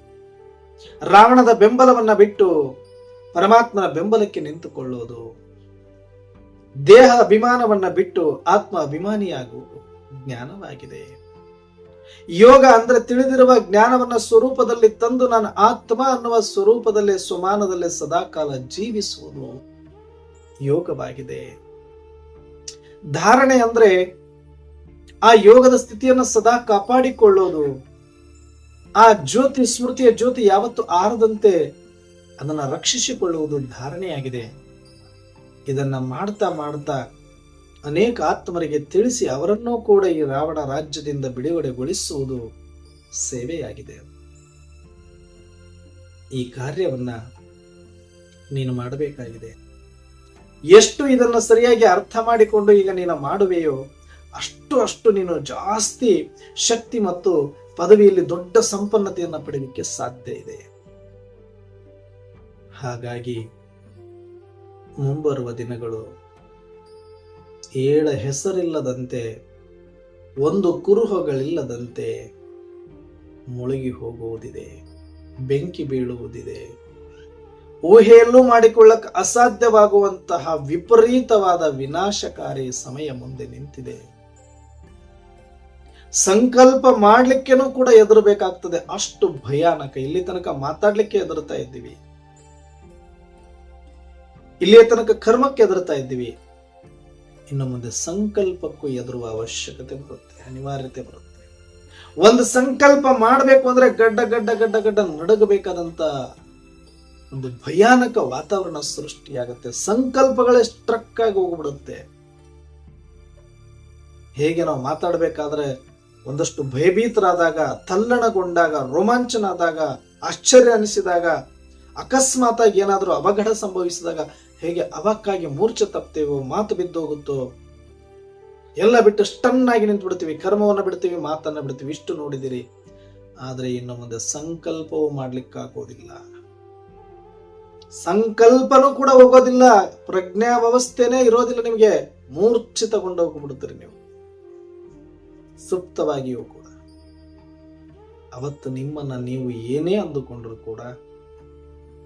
ರಾವಣದ ಬೆಂಬಲವನ್ನ ಬಿಟ್ಟು ಪರಮಾತ್ಮನ ಬೆಂಬಲಕ್ಕೆ ನಿಂತುಕೊಳ್ಳುವುದು ದೇಹ ಅಭಿಮಾನವನ್ನ ಬಿಟ್ಟು ಆತ್ಮ ಅಭಿಮಾನಿಯಾಗುವುದು ಜ್ಞಾನವಾಗಿದೆ. ಯೋಗ ಅಂದ್ರೆ ತಿಳಿದಿರುವ ಜ್ಞಾನವನ್ನ ಸ್ವರೂಪದಲ್ಲಿ ತಂದು ನಾನು ಆತ್ಮ ಅನ್ನುವ ಸ್ವರೂಪದಲ್ಲೇ ಸುಮಾನದಲ್ಲಿ ಸದಾಕಾಲ ಜೀವಿಸುವುದು ಯೋಗವಾಗಿದೆ. ಧಾರಣೆ ಅಂದ್ರೆ ಆ ಯೋಗದ ಸ್ಥಿತಿಯನ್ನು ಸದಾ ಕಾಪಾಡಿಕೊಳ್ಳೋದು. ಆ ಜ್ಯೋತಿ, ಸ್ಮೃತಿಯ ಜ್ಯೋತಿ ಯಾವತ್ತು ಆರದಂತೆ ಅದನ್ನ ರಕ್ಷಿಸಿಕೊಳ್ಳುವುದು ಧಾರಣೆಯಾಗಿದೆ. ಇದನ್ನು ಮಾಡ್ತಾ ಮಾಡ್ತಾ ಅನೇಕ ಆತ್ಮರಿಗೆ ತಿಳಿಸಿ ಅವರನ್ನೂ ಕೂಡ ಈ ರಾವಣ ರಾಜ್ಯದಿಂದ ಬಿಡುಗಡೆಗೊಳಿಸುವುದು ಸೇವೆಯಾಗಿದೆ. ಈ ಕಾರ್ಯವನ್ನ ನೀನು ಮಾಡಬೇಕಾಗಿದೆ. ಎಷ್ಟು ಇದನ್ನು ಸರಿಯಾಗಿ ಅರ್ಥ ಮಾಡಿಕೊಂಡು ಈಗ ನೀನು ಮಾಡುವೆಯೋ ಅಷ್ಟು ಅಷ್ಟು ನೀನು ಜಾಸ್ತಿ ಶಕ್ತಿ ಮತ್ತು ಪದವಿಯಲ್ಲಿ ದೊಡ್ಡ ಸಂಪನ್ನತೆಯನ್ನು ಪಡೆಯಲಿಕ್ಕೆ ಸಾಧ್ಯ ಇದೆ. ಹಾಗಾಗಿ ಮುಂಬರುವ ದಿನಗಳು ಏಳ ಹೆಸರಿಲ್ಲದಂತೆ, ಒಂದು ಕುರುಹಗಳಿಲ್ಲದಂತೆ ಮುಳುಗಿ ಹೋಗುವುದಿದೆ, ಬೆಂಕಿ ಬೀಳುವುದಿದೆ. ಊಹೆಯಲ್ಲೂ ಮಾಡಿಕೊಳ್ಳಕ್ ಅಸಾಧ್ಯವಾಗುವಂತಹ ವಿಪರೀತವಾದ ವಿನಾಶಕಾರಿ ಸಮಯ ಮುಂದೆ ನಿಂತಿದೆ. ಸಂಕಲ್ಪ ಮಾಡ್ಲಿಕ್ಕೇನೂ ಕೂಡ ಎದುರಬೇಕಾಗ್ತದೆ. ಅಷ್ಟು ಭಯಾನಕ. ಇಲ್ಲಿ ತನಕ ಮಾತಾಡ್ಲಿಕ್ಕೆ ಎದುರುತ್ತಾ ಇದ್ದೀವಿ. ಇಲ್ಲಿಯ ತನಕ ಕರ್ಮಕ್ಕೆ ಎದುರುತ್ತಾ ಇದ್ದೀವಿ. ಇನ್ನು ಮುಂದೆ ಸಂಕಲ್ಪಕ್ಕೂ ಎದುರುವ ಅವಶ್ಯಕತೆ ಬರುತ್ತೆ, ಅನಿವಾರ್ಯತೆ ಬರುತ್ತೆ. ಒಂದು ಸಂಕಲ್ಪ ಮಾಡಬೇಕು ಅಂದ್ರೆ ಗಡ್ಡ ಗಡ್ಡ ಗಡ್ಡ ಗಡ್ಡ ನಡಗಬೇಕಾದಂತ ಒಂದು ಭಯಾನಕ ವಾತಾವರಣ ಸೃಷ್ಟಿಯಾಗುತ್ತೆ. ಸಂಕಲ್ಪಗಳೇ ಸ್ಟ್ರಕ್ ಆಗಿ ಹೋಗ್ಬಿಡುತ್ತೆ. ಹೇಗೆ ನಾವು ಮಾತಾಡಬೇಕಾದ್ರೆ ಒಂದಷ್ಟು ಭಯಭೀತರಾದಾಗ, ತಲ್ಲಣಗೊಂಡಾಗ ರೋಮಾಂಚನ ಆದಾಗ ಆಶ್ಚರ್ಯ ಅನಿಸಿದಾಗ ಅಕಸ್ಮಾತಾಗಿ ಏನಾದರೂ ಅವಘಡ ಸಂಭವಿಸಿದಾಗ ಹೇಗೆ ಅವಕ್ಕಾಗಿ ಮೂರ್ಛೆ ತಪ್ತೇವೋ, ಮಾತು ಬಿದ್ದೋಗುತ್ತೋ ಎಲ್ಲ ಬಿಟ್ಟು ಸ್ಟನ್ ಆಗಿ ನಿಂತು ಬಿಡ್ತೀವಿ ಕರ್ಮವನ್ನ ಬಿಡ್ತೀವಿ, ಮಾತನ್ನು ಬಿಡ್ತೀವಿ, ಇಷ್ಟು ನೋಡಿದಿರಿ. ಆದರೆ ಇನ್ನು ಮುಂದೆ ಸಂಕಲ್ಪವೂ ಮಾಡ್ಲಿಕ್ಕಾಗೋದಿಲ್ಲ. ಸಂಕಲ್ಪನೂ ಕೂಡ ಹೋಗೋದಿಲ್ಲ, ಪ್ರಜ್ಞಾ ವ್ಯವಸ್ಥೆನೇ ಇರೋದಿಲ್ಲ ನಿಮಗೆ. ಮೂರ್ಛಿತಗೊಂಡು ಹೋಗ್ಬಿಡ್ತೀರಿ ನೀವು. ಸುಪ್ತವಾಗಿಯೂ ಕೂಡ. ಅವತ್ತು ನಿಮ್ಮನ್ನ ನೀವು ಏನೇ ಅಂದುಕೊಂಡ್ರು ಕೂಡ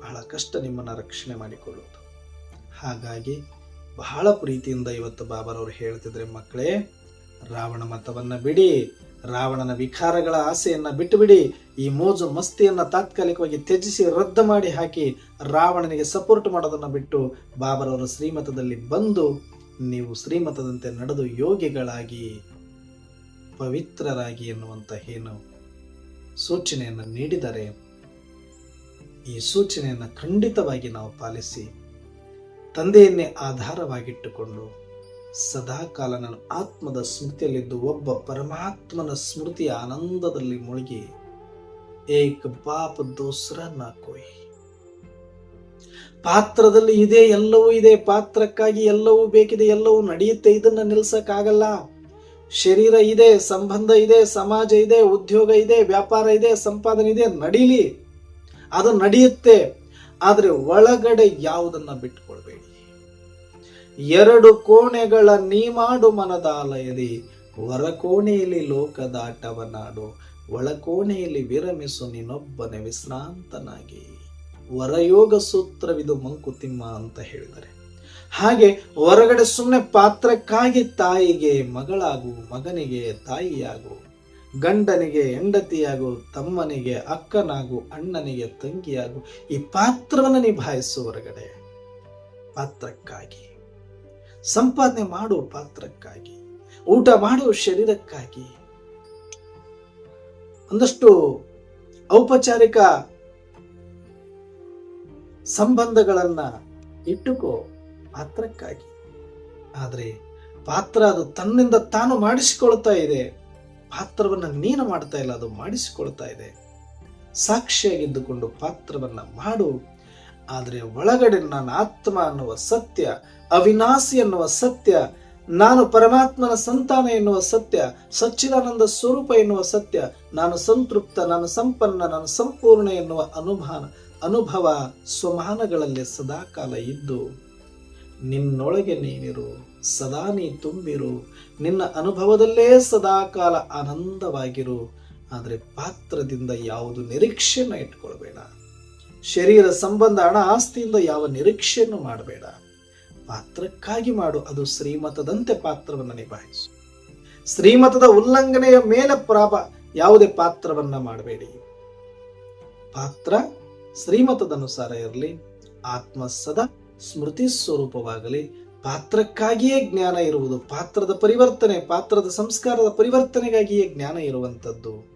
ಬಹಳ ಕಷ್ಟ ನಿಮ್ಮನ್ನ ರಕ್ಷಣೆ ಮಾಡಿಕೊಳ್ಳುವುದು. ಹಾಗಾಗಿ ಬಹಳ ಪ್ರೀತಿಯಿಂದ ಇವತ್ತು ಬಾಬರವರು ಹೇಳ್ತಿದ್ರೆ, ಮಕ್ಕಳೇ, ರಾವಣ ಮತವನ್ನು ಬಿಡಿ, ರಾವಣನ ವಿಕಾರಗಳ ಆಸೆಯನ್ನು ಬಿಟ್ಟುಬಿಡಿ, ಈ ಮೋಜು ಮಸ್ತಿಯನ್ನು ತಾತ್ಕಾಲಿಕವಾಗಿ ತ್ಯಜಿಸಿ ರದ್ದು ಮಾಡಿ ಹಾಕಿ ರಾವಣನಿಗೆ ಸಪೋರ್ಟ್ ಮಾಡೋದನ್ನು ಬಿಟ್ಟು ಬಾಬರವರ ಶ್ರೀಮತದಲ್ಲಿ ಬಂದು ನೀವು ಶ್ರೀಮತದಂತೆ ನಡೆದು ಯೋಗಿಗಳಾಗಿ, ಪವಿತ್ರರಾಗಿ ಎನ್ನುವಂಥ ಏನು ಸೂಚನೆಯನ್ನು ನೀಡಿದರೆ, ಈ ಸೂಚನೆಯನ್ನು ಖಂಡಿತವಾಗಿ ನಾವು ಪಾಲಿಸಿ ತಂದೆಯನ್ನೇ ಆಧಾರವಾಗಿಟ್ಟುಕೊಂಡು ಸದಾಕಾಲ ನನ್ನ ನಾನು ಆತ್ಮದ ಸ್ಮೃತಿಯಲ್ಲಿದ್ದು ಒಬ್ಬ ಪರಮಾತ್ಮನ ಸ್ಮೃತಿಯ ಆನಂದದಲ್ಲಿ ಮುಳುಗಿ ಏಕ ಪಾಪ ದೋಸ್ರ ನಾ ಕೋಯ್. ಪಾತ್ರದಲ್ಲಿ ಇದೆ, ಎಲ್ಲವೂ ಇದೆ, ಪಾತ್ರಕ್ಕಾಗಿ ಎಲ್ಲವೂ ಬೇಕಿದೆ, ಎಲ್ಲವೂ ನಡೆಯುತ್ತೆ, ಇದನ್ನ ನಿಲ್ಸಕ್ಕಾಗಲ್ಲ. ಶರೀರ ಇದೆ, ಸಂಬಂಧ ಇದೆ, ಸಮಾಜ ಇದೆ, ಉದ್ಯೋಗ ಇದೆ, ವ್ಯಾಪಾರ ಇದೆ, ಸಂಪಾದನೆ ಇದೆ, ನಡೀಲಿ. ಅದು ನಡೆಯುತ್ತೆ, ಆದರೆ ಒಳಗಡೆ ಯಾವುದನ್ನ ಬಿಟ್ಕೊಳ್ಬೇಡಿ ಎರಡು ಕೋಣೆಗಳ ನೀಮಾಡು ಮನದಾಲಯದಿ ಹೊರಕೋಣೆಯಲ್ಲಿ ಲೋಕದಾಟವನಾಡು ಒಳಕೋಣೆಯಲ್ಲಿ ವಿರಮಿಸು ನೀನೊಬ್ಬನೇ ವಿಶ್ರಾಂತನಾಗಿ. ವರಯೋಗ ಸೂತ್ರವಿದು ಮಂಕುತಿಮ್ಮ ಅಂತ ಹೇಳಿದರೆ. ಹಾಗೆ ಹೊರಗಡೆ ಸುಮ್ಮನೆ ಪಾತ್ರಕ್ಕಾಗಿ ತಾಯಿಗೆ ಮಗಳಾಗು, ಮಗನಿಗೆ ತಾಯಿಯಾಗು, ಗಂಡನಿಗೆ ಹೆಂಡತಿಯಾಗು, ತಮ್ಮನಿಗೆ ಅಕ್ಕನಾಗು, ಅಣ್ಣನಿಗೆ ತಂಗಿಯಾಗು, ಈ ಪಾತ್ರವನ್ನು ನಿಭಾಯಿಸು ಹೊರಗಡೆ. ಪಾತ್ರಕ್ಕಾಗಿ. ಸಂಪಾದನೆ ಮಾಡುವ ಪಾತ್ರಕ್ಕಾಗಿ, ಊಟ ಮಾಡುವ ಶರೀರಕ್ಕಾಗಿ, ಒಂದಷ್ಟು ಔಪಚಾರಿಕ ಸಂಬಂಧಗಳನ್ನ ಇಟ್ಟುಕೋ ಪಾತ್ರಕ್ಕಾಗಿ. ಆದರೆ ಪಾತ್ರ ಅದು ತನ್ನಿಂದ ತಾನು ಮಾಡಿಸಿಕೊಳ್ತಾ ಇದೆ, ಪಾತ್ರವನ್ನ ನೀನು ಮಾಡ್ತಾ ಇಲ್ಲ, ಅದು ಮಾಡಿಸಿಕೊಳ್ತಾ ಇದೆ. ಸಾಕ್ಷಿಯಾಗಿದ್ದುಕೊಂಡು ಪಾತ್ರವನ್ನ ಮಾಡು. ಆದರೆ ಒಳಗಡೆ ನನ್ನ ಆತ್ಮ ಅನ್ನುವ ಸತ್ಯ, ಅವಿನಾಶಿ ಎನ್ನುವ ಸತ್ಯ, ನಾನು ಪರಮಾತ್ಮನ ಸಂತಾನ ಎನ್ನುವ ಸತ್ಯ, ಸಚ್ಚಿದಾನಂದ ಸ್ವರೂಪ ಎನ್ನುವ ಸತ್ಯ, ನಾನು ಸಂತೃಪ್ತ, ನಾನು ಸಂಪನ್ನ, ನಾನು ಸಂಪೂರ್ಣ ಎನ್ನುವ ಅನುಭಾನ, ಅನುಭವ ಸ್ವಮಾನಗಳಲ್ಲಿ ಸದಾಕಾಲ ಇದ್ದು, ನಿನ್ನೊಳಗೆ ನೀನಿರು, ಸದಾ ನೀ ತುಂಬಿರು, ನಿನ್ನ ಅನುಭವದಲ್ಲೇ ಸದಾ ಕಾಲ ಆನಂದವಾಗಿರು, ಆದರೆ ಪಾತ್ರದಿಂದ ಯಾವುದು ನಿರೀಕ್ಷೆನ ಇಟ್ಕೊಳ್ಬೇಡ. ಶರೀರ ಸಂಬಂಧ ಹಣ ಆಸ್ತಿಯಿಂದ ಯಾವ ನಿರೀಕ್ಷೆಯನ್ನು ಮಾಡಬೇಡ. ಪಾತ್ರಕ್ಕಾಗಿ ಮಾಡು, ಅದು ಶ್ರೀಮತದಂತೆ ಪಾತ್ರವನ್ನು ನಿಭಾಯಿಸು. ಶ್ರೀಮತದ ಉಲ್ಲಂಘನೆಯ ಮೇಲೆ ಪ್ರಾಪ ಯಾವುದೇ ಪಾತ್ರವನ್ನ ಮಾಡಬೇಡಿ. ಪಾತ್ರ ಶ್ರೀಮತದನುಸಾರ ಇರಲಿ ಆತ್ಮ ಸದಾ ಸ್ಮೃತಿ ಸ್ವರೂಪವಾಗಲಿ, ಪಾತ್ರಕ್ಕಾಗಿಯೇ ಜ್ಞಾನ ಇರುವುದು ಪಾತ್ರದ ಪರಿವರ್ತನೆ, ಪಾತ್ರದ ಸಂಸ್ಕಾರದ ಪರಿವರ್ತನೆಗಾಗಿಯೇ ಜ್ಞಾನ ಇರುವಂಥದ್ದು.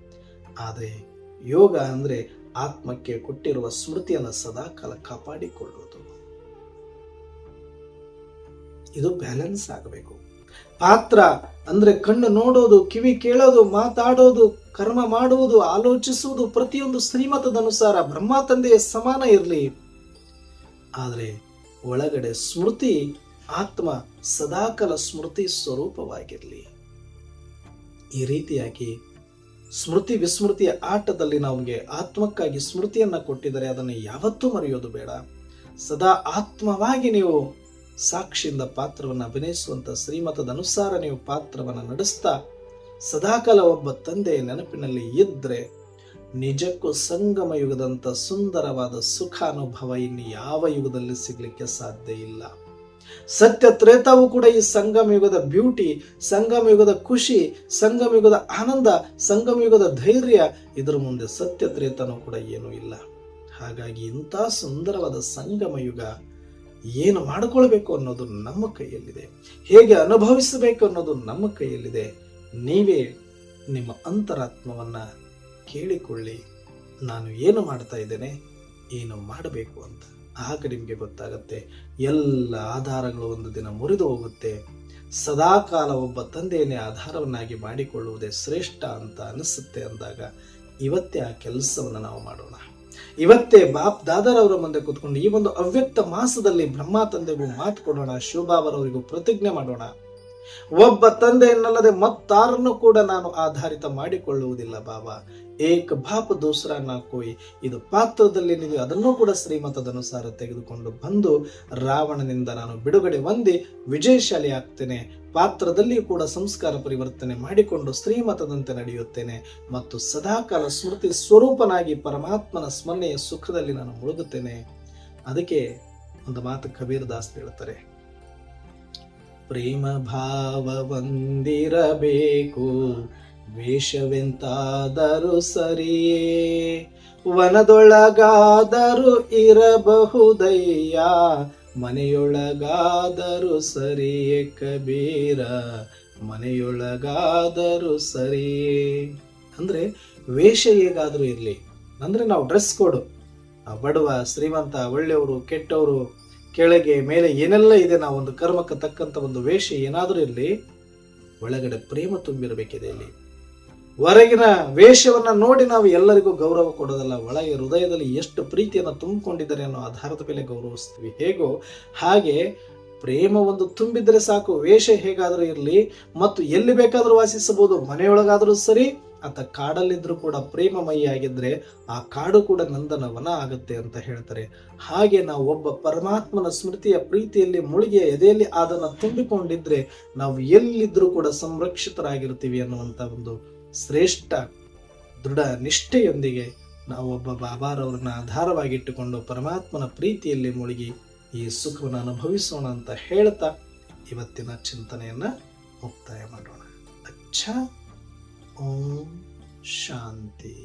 ಆದರೆ ಯೋಗ ಅಂದ್ರೆ ಆತ್ಮಕ್ಕೆ ಕೊಟ್ಟಿರುವ ಸ್ಮೃತಿಯನ್ನು ಸದಾಕಾಲ ಕಾಪಾಡಿಕೊಳ್ಳುವುದು. ಇದು ಬ್ಯಾಲೆನ್ಸ್ ಆಗಬೇಕು. ಪಾತ್ರ ಅಂದ್ರೆ ಕಣ್ಣು ನೋಡೋದು, ಕಿವಿ ಕೇಳೋದು, ಮಾತಾಡೋದು, ಕರ್ಮ ಮಾಡುವುದು, ಆಲೋಚಿಸುವುದು ಪ್ರತಿಯೊಂದು ಶ್ರೀಮತದನುಸಾರ ಬ್ರಹ್ಮ ತಂದೆಯ ಸಮಾನ ಇರಲಿ. ಆದರೆ ಒಳಗಡೆ ಸ್ಮೃತಿ ಆತ್ಮ ಸದಾಕಾಲ ಸ್ಮೃತಿ ಸ್ವರೂಪವಾಗಿರಲಿ. ಈ ರೀತಿಯಾಗಿ ಸ್ಮೃತಿ ವಿಸ್ಮೃತಿಯ ಆಟದಲ್ಲಿ ನಮಗೆ ಆತ್ಮಕ್ಕಾಗಿ ಸ್ಮೃತಿಯನ್ನ ಕೊಟ್ಟಿದರೆ ಅದನ್ನು ಯಾವತ್ತೂ ಮರೆಯೋದು ಬೇಡ. ಸದಾ ಆತ್ಮವಾಗಿ ನೀವು ಸಾಕ್ಷಿಯಿಂದ ಪಾತ್ರವನ್ನು ಅಭಿನಯಿಸುವಂತ ಶ್ರೀಮತದ ಅನುಸಾರ ನೀವು ಪಾತ್ರವನ್ನು ನಡೆಸ್ತಾ, ಸದಾಕಾಲ ಒಬ್ಬ ತಂದೆಯ ನೆನಪಿನಲ್ಲಿ ಇದ್ದರೆ ನಿಜಕ್ಕೂ ಸಂಗಮ ಯುಗದಂತ ಸುಂದರವಾದ ಸುಖ ಅನುಭವ ಇನ್ನು ಯಾವ ಯುಗದಲ್ಲಿ ಸಿಗಲಿಕ್ಕೆ ಸಾಧ್ಯ ಇಲ್ಲ. ಸತ್ಯ ತ್ರೇತಾವು ಕೂಡ ಈ ಸಂಗಮ ಯುಗದ ಬ್ಯೂಟಿ ಸಂಗಮ ಯುಗದ ಖುಷಿ ಸಂಗಮ ಯುಗದ ಆನಂದ ಸಂಗಮ ಯುಗದ ಧೈರ್ಯ, ಇದರ ಮುಂದೆ ಸತ್ಯ ತ್ರೇತನೂ ಕೂಡ ಏನೂ ಇಲ್ಲ. ಹಾಗಾಗಿ ಇಂಥ ಸುಂದರವಾದ ಸಂಗಮ ಯುಗ ಏನು ಮಾಡಿಕೊಳ್ಬೇಕು ಅನ್ನೋದು ನಮ್ಮ ಕೈಯಲ್ಲಿದೆ. ಹೇಗೆ ಅನುಭವಿಸಬೇಕು ಅನ್ನೋದು ನಮ್ಮ ಕೈಯಲ್ಲಿದೆ. ನೀವೇ ನಿಮ್ಮ ಅಂತರಾತ್ಮವನ್ನ ಕೇಳಿಕೊಳ್ಳಿ. ನಾನು ಏನು ಮಾಡ್ತಾ ಇದ್ದೇನೆ, ಏನು ಮಾಡಬೇಕು ಅಂತ. ಆಗ ನಿಮಗೆ ಗೊತ್ತಾಗುತ್ತೆ. ಎಲ್ಲ ಆಧಾರಗಳು ಒಂದು ದಿನ ಮುರಿದು ಹೋಗುತ್ತೆ. ಸದಾಕಾಲ ಒಬ್ಬ ತಂದೆಯನ್ನೇ ಆಧಾರವನ್ನಾಗಿ ಮಾಡಿಕೊಳ್ಳುವುದೇ ಶ್ರೇಷ್ಠ ಅಂತ ಅನಿಸುತ್ತೆ ಅಂದಾಗ ಇವತ್ತೇ ಆ ಕೆಲಸವನ್ನು ನಾವು ಮಾಡೋಣ. ಇವತ್ತೇ ಬಾಪ್ ದಾದರವರ ಮುಂದೆ ಕೂತ್ಕೊಂಡು ಈ ಒಂದು ಅವ್ಯಕ್ತ ಮಾಸದಲ್ಲಿ ಬ್ರಹ್ಮ ತಂದೆಗೂ ಮಾತು ಕೊಡೋಣ ಶಿವಬಾಬರವರಿಗೂ ಪ್ರತಿಜ್ಞೆ ಮಾಡೋಣ. ಒಬ್ಬ ತಂದೆಯನ್ನಲ್ಲದೆ ಮತ್ತಾರನ್ನು ಕೂಡ ನಾನು ಆಧಾರಿತ ಮಾಡಿಕೊಳ್ಳುವುದಿಲ್ಲ ಬಾಬಾ. ಏಕ ಬಾಪ ದೂಸರ ನಾ ಕೋಯಿ. ಇದು ಪಾತ್ರದಲ್ಲಿ ನೀವು ಅದನ್ನೂ ಕೂಡ ಶ್ರೀಮತದ ಅನುಸಾರ ತೆಗೆದುಕೊಂಡು ಬಂದು ರಾವಣನಿಂದ ನಾನು ಬಿಡುಗಡೆ ಹೊಂದಿ ವಿಜಯಶಾಲಿ ಆಗ್ತೇನೆ. ಪಾತ್ರದಲ್ಲಿ ಕೂಡ ಸಂಸ್ಕಾರ ಪರಿವರ್ತನೆ ಮಾಡಿಕೊಂಡು ಶ್ರೀಮತದಂತೆ ನಡೆಯುತ್ತೇನೆ. ಮತ್ತು ಸದಾಕಾಲ ಸ್ಮೃತಿ ಸ್ವರೂಪನಾಗಿ ಪರಮಾತ್ಮನ ಸ್ಮರಣೆಯ ಸುಖದಲ್ಲಿ ನಾನು ಮುಳುಗುತ್ತೇನೆ. ಅದಕ್ಕೆ ಒಂದು ಮಾತು ಕಬೀರ್ ದಾಸ್ ಹೇಳ್ತಾರೆ. ಪ್ರೇಮ ಭಾವವಂದಿರಬೇಕು ವೇಷವೆಂತಾದರೂ ಸರಿಯೇ. ವನದೊಳಗಾದರೂ ಇರಬಹುದಯ್ಯ. ಮನೆಯೊಳಗಾದರೂ ಸರಿಯೇ ಕಬೀರ. ಮನೆಯೊಳಗಾದರೂ ಸರಿಯೇ. ಅಂದ್ರೆ ವೇಷ ಹೇಗಾದರೂ ಇರಲಿ. ಅಂದ್ರೆ ನಾವು ಡ್ರೆಸ್ ಕೊಡು ಬಡವ, ಶ್ರೀಮಂತ, ಒಳ್ಳೆಯವರು, ಕೆಟ್ಟವರು ಕೆಳಗೆ ಮೇಲೆ ಏನೆಲ್ಲ ಇದೆ ನಾವು ಒಂದು ಕರ್ಮಕ್ಕೆ ತಕ್ಕಂಥ ಒಂದು ವೇಷ ಏನಾದರೂ ಇರಲಿ, ಒಳಗಡೆ ಪ್ರೇಮ ತುಂಬಿರಬೇಕಿದೆ ಇಲ್ಲಿ. ಹೊರಗಿನ ವೇಷವನ್ನು ನೋಡಿ ನಾವು ಎಲ್ಲರಿಗೂ ಗೌರವ ಕೊಡೋದಲ್ಲ, ಒಳಗೆ ಹೃದಯದಲ್ಲಿ ಎಷ್ಟು ಪ್ರೀತಿಯನ್ನು ತುಂಬಿಕೊಂಡಿದ್ದಾರೆ ಅನ್ನೋ ಆಧಾರದ ಮೇಲೆ ಗೌರವಿಸ್ತೀವಿ. ಹೇಗೋ ಹಾಗೆ ಪ್ರೇಮ ಒಂದು ತುಂಬಿದ್ರೆ ಸಾಕು, ವೇಷ ಹೇಗಾದರೂ ಇರಲಿ, ಮತ್ತು ಎಲ್ಲಿ ಬೇಕಾದರೂ ವಾಸಿಸಬಹುದು, ಮನೆಯೊಳಗಾದರೂ ಸರಿ ಅಥವಾ ಕಾಡಲ್ಲಿದ್ದರೂ ಕೂಡ ಪ್ರೇಮಮಯಿ ಆಗಿದ್ರೆ ಆ ಕಾಡು ಕೂಡ ನಂದನವನ ಆಗುತ್ತೆ ಅಂತ ಹೇಳ್ತಾರೆ. ಹಾಗೆ ನಾವು ಒಬ್ಬ ಪರಮಾತ್ಮನ ಸ್ಮೃತಿಯ ಪ್ರೀತಿಯಲ್ಲಿ ಮುಳುಗಿ ಎದೆಯಲ್ಲಿ ಅದನ್ನು ತುಂಬಿಕೊಂಡಿದ್ರೆ ನಾವು ಎಲ್ಲಿದ್ರೂ ಕೂಡ ಸಂರಕ್ಷಿತರಾಗಿರ್ತೀವಿ ಅನ್ನುವಂತ ಒಂದು ಶ್ರೇಷ್ಠ ದೃಢ ನಿಷ್ಠೆಯೊಂದಿಗೆ ನಾವು ಒಬ್ಬ ಬಾಬಾರವರನ್ನ ಆಧಾರವಾಗಿಟ್ಟುಕೊಂಡು ಪರಮಾತ್ಮನ ಪ್ರೀತಿಯಲ್ಲಿ ಮುಳುಗಿ ಈ ಸುಖವನ್ನು ಅನುಭವಿಸೋಣ ಅಂತ ಹೇಳ್ತಾ ಇವತ್ತಿನ ಚಿಂತನೆಯನ್ನ ಮುಕ್ತಾಯ ಮಾಡೋಣ. ಅಚ್ಚ ಓಂ ಶಾಂತಿ